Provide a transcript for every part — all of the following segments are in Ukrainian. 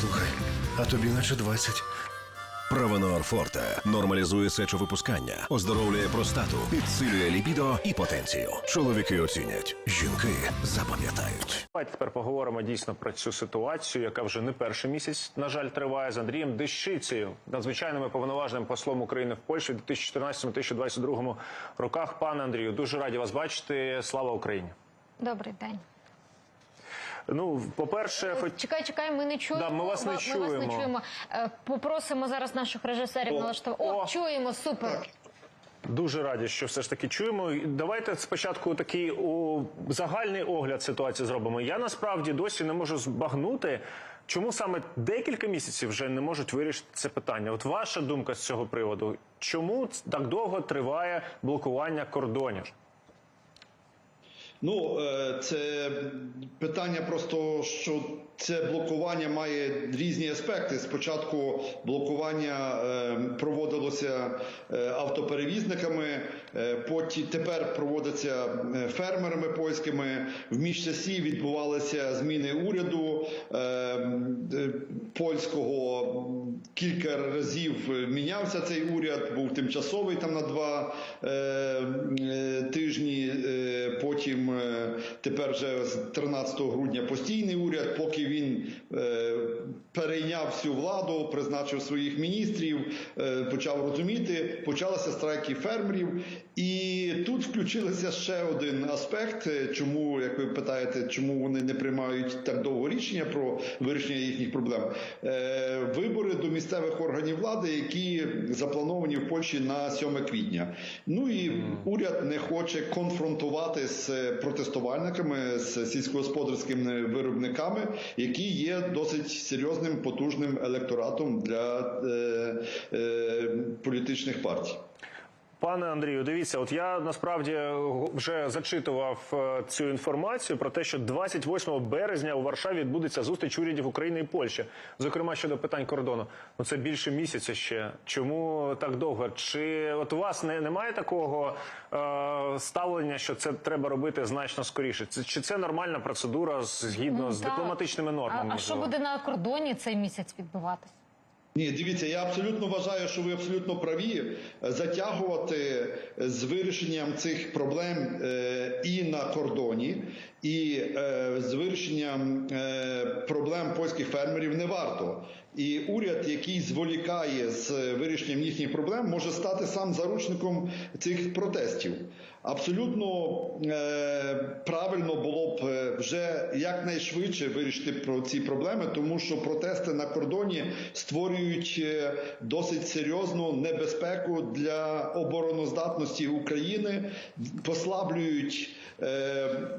Слухай, а тобі наче 20. Правонор Форте нормалізує сечовипускання, оздоровлює простату, підсилює лібідо і потенцію. Чоловіки оцінять, жінки запам'ятають. Давайте тепер поговоримо дійсно про цю ситуацію, яка вже не перший місяць, на жаль, триває з Андрієм Дещицею, надзвичайним і повноважним послом України в Польщі в 2014-2022 роках. Пане Андрію, дуже раді вас бачити. Слава Україні! Добрий день. Ну, по-перше, хоч Чекай, чекай, ми не чуємо. Да, ми вас не Ми вас чуємо. не чуємо. Е, Попросимо зараз наших режисерів О, налаштувати. О, о. чуємо, супер. Дуже раді, що все ж таки чуємо. Давайте спочатку такий о, загальний огляд ситуації зробимо. Я насправді досі не можу збагнути, чому саме декілька місяців вже не можуть вирішити це питання. От ваша думка з цього приводу, чому так довго триває блокування кордонів? Ну, е, це питання просто, що це блокування має різні аспекти. Спочатку блокування е, проводилося е, автоперевізниками, потім тепер проводиться фермерами польськими. В міжчасі відбувалися зміни уряду польського. Кілька разів мінявся цей уряд, був тимчасовий там на два е, е, тижні. Е, потім е, тепер вже з 13 грудня постійний уряд, поки він е, перейняв всю владу, призначив своїх міністрів, е, почав розуміти, почалися страйки фермерів, і тут включилися ще один аспект, е, чому, як ви питаєте, чому вони не приймають так довго рішення про вирішення їхніх проблем. Е, Вибори до місцевих органів влади, які заплановані в Польщі на 7 квітня. Ну і уряд не хоче конфронтувати з протестувальниками, з сільськогосподарськими виробниками, які є досить серйозним потужним електоратом для е, е, політичних партій. Пане Андрію, дивіться, от я насправді вже зачитував е, цю інформацію про те, що 28 березня у Варшаві відбудеться зустріч урядів України і Польщі, зокрема щодо питань кордону. Ну це більше місяця ще. Чому так довго? Чи от у вас не немає такого е, ставлення, що це треба робити значно скоріше? Чи це нормальна процедура згідно з дипломатичними нормами? А, а що буде на кордоні цей місяць відбуватися? Ні, дивіться, я абсолютно вважаю, що ви абсолютно праві. Затягувати з вирішенням цих проблем е, і на кордоні, і е, з вирішенням е, проблем польських фермерів не варто. І уряд, який зволікає з вирішенням їхніх проблем, може стати сам заручником цих протестів. Абсолютно е, правильно було б е, вже якнайшвидше вирішити про ці проблеми, тому що протести на кордоні створюють е, досить серйозну небезпеку для обороноздатності України, послаблюють. Е, е,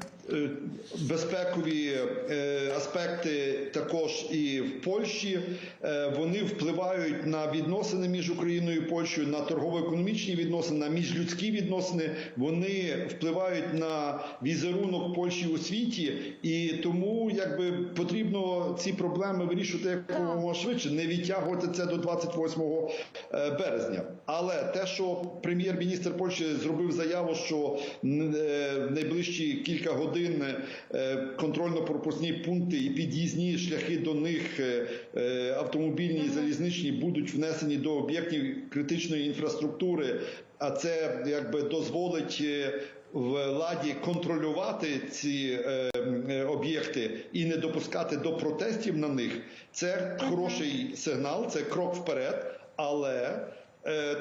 Безпекові е, аспекти також і в Польщі Е, вони впливають на відносини між Україною і Польщею, на торгово-економічні відносини, на міжлюдські відносини. Вони впливають на візерунок Польщі у світі, і тому якби потрібно ці проблеми вирішувати якомога швидше, не відтягувати це до 28 е, березня. Але те, що прем'єр-міністр Польщі зробив заяву, що е, в найближчі кілька годин е, контрольно-пропускні пункти і під'їзні шляхи до них е, е, автомобільні і залізничні будуть внесені до об'єктів критичної інфраструктури, а це якби дозволить. Владі контролювати ці е, е, об'єкти і не допускати до протестів на них це хороший сигнал, це крок вперед, але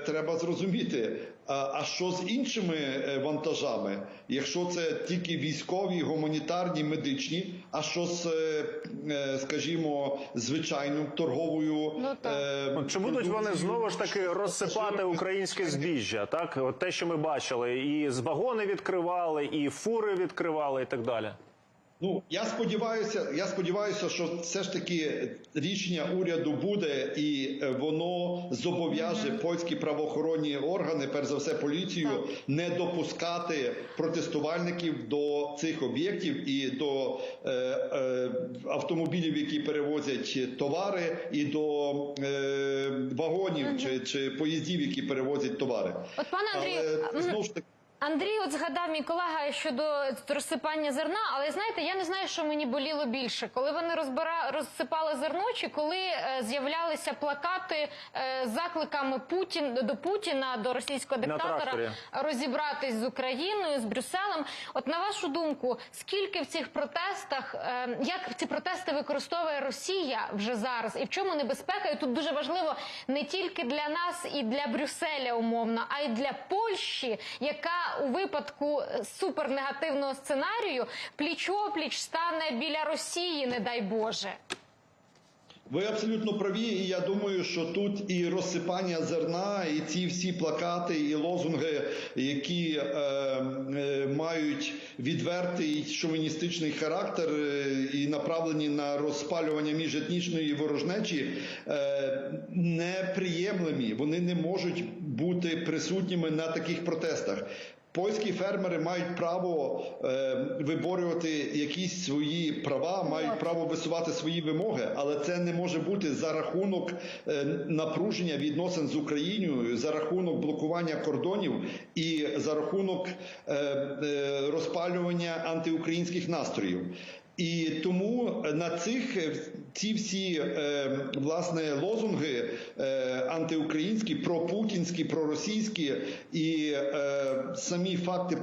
треба зрозуміти, а, а що з іншими е, вантажами, якщо це тільки військові, гуманітарні, медичні, а що з, е, е, скажімо, звичайною торговою Ну, так. е, Чи будуть вони знову ж таки розсипати українське збіжжя? Так, от те, що ми бачили, і з вагони відкривали, і фури відкривали, і так далі. Ну я сподіваюся, я сподіваюся, що все ж таки рішення уряду буде, і е, воно зобов'яже польські правоохоронні органи, перш за все поліцію, не допускати протестувальників до цих об'єктів і до е, е, автомобілів, які перевозять товари, і до е, вагонів чи, чи поїздів, які перевозять товари. От, пане Андрію, Але знову ж таки. Андрій, от згадав мій колега щодо розсипання зерна, але знаєте, я не знаю, що мені боліло більше, коли вони розбира... розсипали зерно, чи коли е, з'являлися плакати е, з закликами Путін до Путіна, до російського диктатора розібратись з Україною, з Брюсселем. От на вашу думку, скільки в цих протестах, е, як ці протести використовує Росія вже зараз, і в чому небезпека? І тут дуже важливо не тільки для нас і для Брюсселя умовно, а й для Польщі, яка у випадку е, супернегативного сценарію пліч-опліч стане біля Росії, не дай Боже. Ви абсолютно праві, і я думаю, що тут і розсипання зерна, і ці всі плакати і лозунги, які е, е, мають відвертий шовіністичний характер е, і направлені на розпалювання міжетнічної ворожнечі, е, неприємлемі. Вони не можуть бути присутніми на таких протестах. Польські фермери мають право е, виборювати якісь свої права, мають право висувати свої вимоги, але це не може бути за рахунок е, напруження відносин з Україною, за рахунок блокування кордонів і за рахунок е, е, розпалювання антиукраїнських настроїв. І тому на цих е, ці всі е, власне лозунги е, антиукраїнські, пропутінські, проросійські і е, самі факти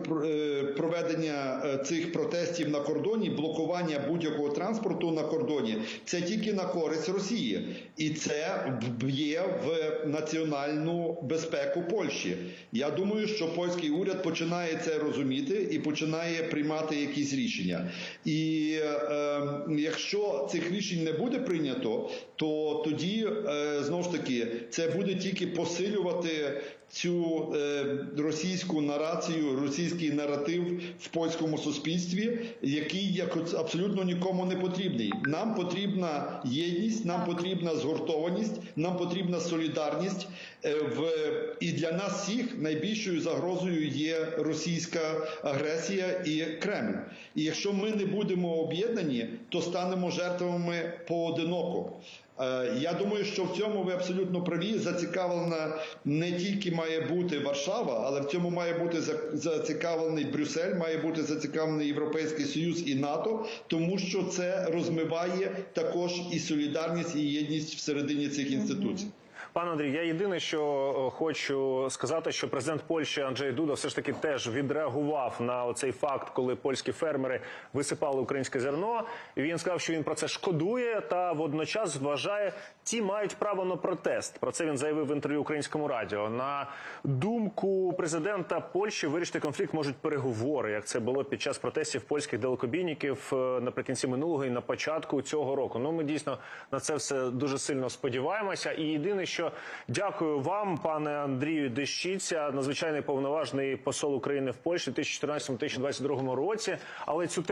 проведення цих протестів на кордоні, блокування будь-якого транспорту на кордоні, це тільки на користь Росії, і це б'є в національну безпеку Польщі. Я думаю, що польський уряд починає це розуміти і починає приймати якісь рішення. І е, якщо цих рішень не буде прийнято, то тоді е, знову ж таки це буде тільки посилювати цю е, російську нарацію, російський наратив в польському суспільстві, який як абсолютно нікому не потрібний. Нам потрібна єдність, нам потрібна згуртованість, нам потрібна солідарність. Е, в і для нас всіх найбільшою загрозою є російська агресія і Кремль. І якщо ми не будемо об'єднані, то станемо жертвами поодиноко. Е, Я думаю, що в цьому ви абсолютно праві. Зацікавлена не тільки має бути Варшава, але в цьому має бути зацікавлений Брюссель, має бути зацікавлений Європейський Союз і НАТО, тому що це розмиває також і солідарність, і єдність всередині цих інституцій. Пане Андрій, я єдине, що е, хочу сказати, що президент Польщі Анджей Дуда все ж таки теж відреагував на цей факт, коли польські фермери висипали українське зерно. Він сказав, що він про це шкодує та водночас вважає, ті мають право на протест. Про це він заявив в інтерв'ю українському радіо. На думку президента Польщі, вирішити конфлікт можуть переговори, як це було під час протестів польських далекобійників е, наприкінці минулого і на початку цього року. Ну ми дійсно на це все дуже сильно сподіваємося. І єдине, що дякую вам, пане Андрію Дещиця, надзвичайний повноважний посол України в Польщі в 2014-2022 році. Але цю тему